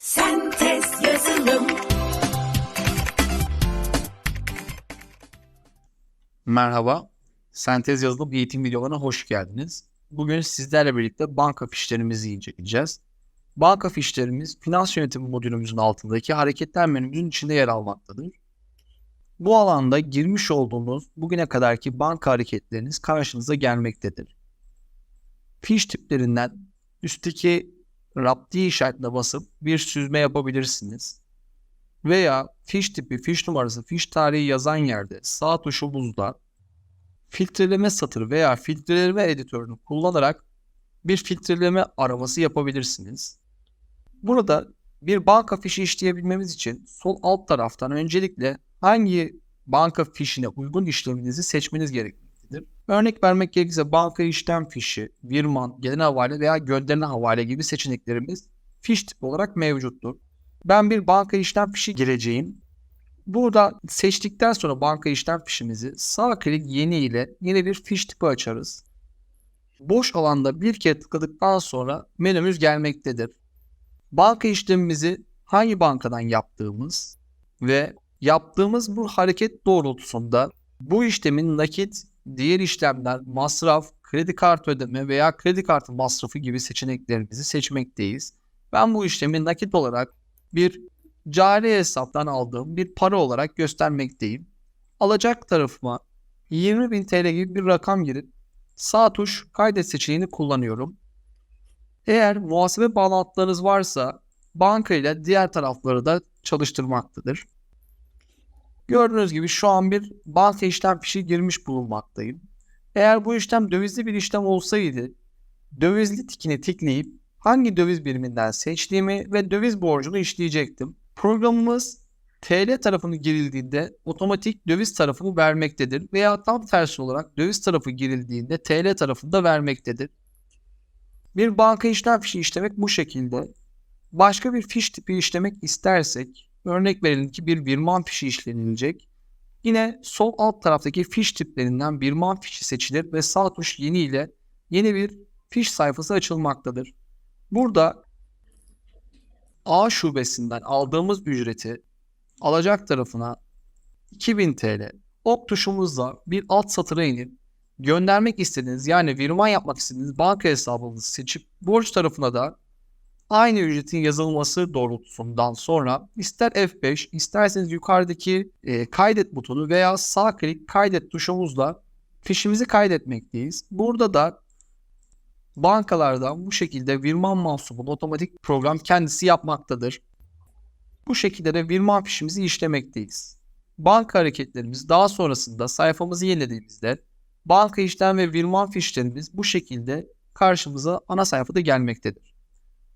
Sentez yazılım. Merhaba, Sentez yazılım eğitim videolarına hoş geldiniz. Bugün sizlerle birlikte banka fişlerimizi inceleyeceğiz. Banka fişlerimiz finans yönetimi modülümüzün altındaki hareketler menümüzün içinde yer almaktadır. Bu alanda girmiş olduğunuz bugüne kadarki banka hareketleriniz karşınıza gelmektedir. Fiş tiplerinden üstteki raptiye işaretine basıp bir süzme yapabilirsiniz. Veya fiş tipi, fiş numarası, fiş tarihi yazan yerde sağ tuşumuzda filtreleme satırı veya filtreleme editörünü kullanarak bir filtreleme araması yapabilirsiniz. Burada bir banka fişi işleyebilmemiz için sol alt taraftan öncelikle hangi banka fişine uygun işleminizi seçmeniz gerekmektedir. Örnek vermek gerekirse banka işlem fişi, virman, gelen havale veya gönderilen havale gibi seçeneklerimiz fiş tipi olarak mevcuttur. Ben bir banka işlem fişi gireceğim. Burada seçtikten sonra banka işlem fişimizi sağ klik yeni ile yeni bir fiş tipi açarız. Boş alanda bir kere tıkladıktan sonra menümüz gelmektedir. Banka işlemimizi hangi bankadan yaptığımız ve yaptığımız bu hareket doğrultusunda bu işlemin nakit, diğer işlemler, masraf, kredi kartı ödeme veya kredi kartı masrafı gibi seçeneklerimizi seçmekteyiz. Ben bu işlemi nakit olarak bir cari hesaptan aldığım bir para olarak göstermekteyim. Alacak tarafıma 20.000 TL gibi bir rakam girip sağ tuş kaydet seçeneğini kullanıyorum. Eğer muhasebe bağlantılarınız varsa banka ile diğer tarafları da çalıştırmaktadır. Gördüğünüz gibi şu an bir banka işlem fişi girmiş bulunmaktayım. Eğer bu işlem dövizli bir işlem olsaydı dövizli tikini tıklayıp hangi döviz biriminden seçtiğimi ve döviz borcunu işleyecektim. Programımız TL tarafını girildiğinde otomatik döviz tarafını vermektedir veya tam tersi olarak döviz tarafı girildiğinde TL tarafını da vermektedir. Bir banka işlem fişi işlemek bu şekilde. Başka bir fiş tipi işlemek istersek örnek verelim ki bir birman fişi işlenilecek. Yine sol alt taraftaki fiş tiplerinden birman fişi seçilir ve sağ tuş yeni ile yeni bir fiş sayfası açılmaktadır. Burada A şubesinden aldığımız ücreti alacak tarafına 2000 TL ok tuşumuzla bir alt satıra inip göndermek istediğiniz yani virman yapmak istediğiniz banka hesabınızı seçip borç tarafına da aynı ücretin yazılması doğrultusundan sonra ister F5 isterseniz yukarıdaki e, kaydet butonu veya sağ klik kaydet tuşumuzla fişimizi kaydetmekteyiz. Burada da bankalardan bu şekilde virman mahsubunu otomatik program kendisi yapmaktadır. Bu şekilde de virman fişimizi işlemekteyiz. Banka hareketlerimiz daha sonrasında sayfamızı yenilediğimizde banka işlem ve virman fişlerimiz bu şekilde karşımıza ana sayfada gelmektedir.